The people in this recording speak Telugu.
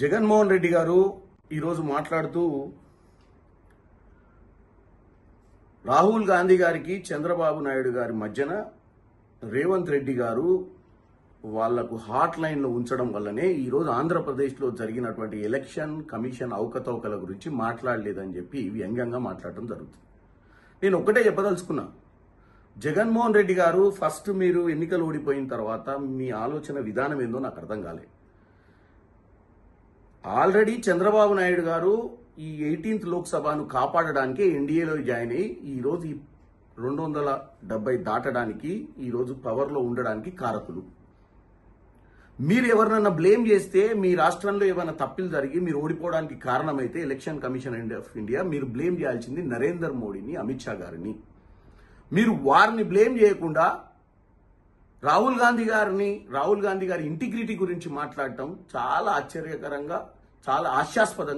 జగన్మోహన్ రెడ్డి గారు ఈరోజు మాట్లాడుతూ రాహుల్ గాంధీ గారికి చంద్రబాబు నాయుడు గారి మధ్యన రేవంత్ రెడ్డి గారు వాళ్ళకు హాట్ లైన్లో ఉంచడం వల్లనే ఈరోజు ఆంధ్రప్రదేశ్లో జరిగినటువంటి ఎలక్షన్ కమిషన్ అవకతవకల గురించి మాట్లాడలేదని చెప్పి వ్యంగ్యంగా మాట్లాడటం జరుగుతుంది. నేను ఒక్కటే చెప్పదలుచుకున్నా. జగన్మోహన్ రెడ్డి గారు ఫస్ట్ మీరు ఎన్నికలు ఓడిపోయిన తర్వాత మీ ఆలోచన విధానం ఏందో నాకు అర్థం కాలేదు ఆల్రెడీ చంద్రబాబు నాయుడు గారు ఈ ఎయిటీన్త్ లోక్సభను కాపాడడానికి ఎన్డీఏలో జాయిన్ అయ్యి ఈరోజు ఈ రెండు వందల డెబ్బై దాటడానికి ఈరోజు పవర్లో ఉండడానికి కారకులు. మీరు ఎవరినన్నా బ్లేమ్ చేస్తే మీ రాష్ట్రంలో ఏమైనా తప్పులు జరిగి మీరు ఓడిపోవడానికి కారణమైతే ఎలక్షన్ కమిషన్ ఆఫ్ ఇండియా మీరు బ్లేమ్ చేయాల్సింది నరేందర్ మోడీని అమిత్ షా గారిని. మీరు వారిని బ్లేమ్ చేయకుండా రాహుల్ గాంధీ గారిని రాహుల్ గాంధీ గారి ఇంటిగ్రిటీ గురించి మాట్లాడటం చాలా ఆశ్చర్యకరంగా చాలా హాస్యాస్పదంగా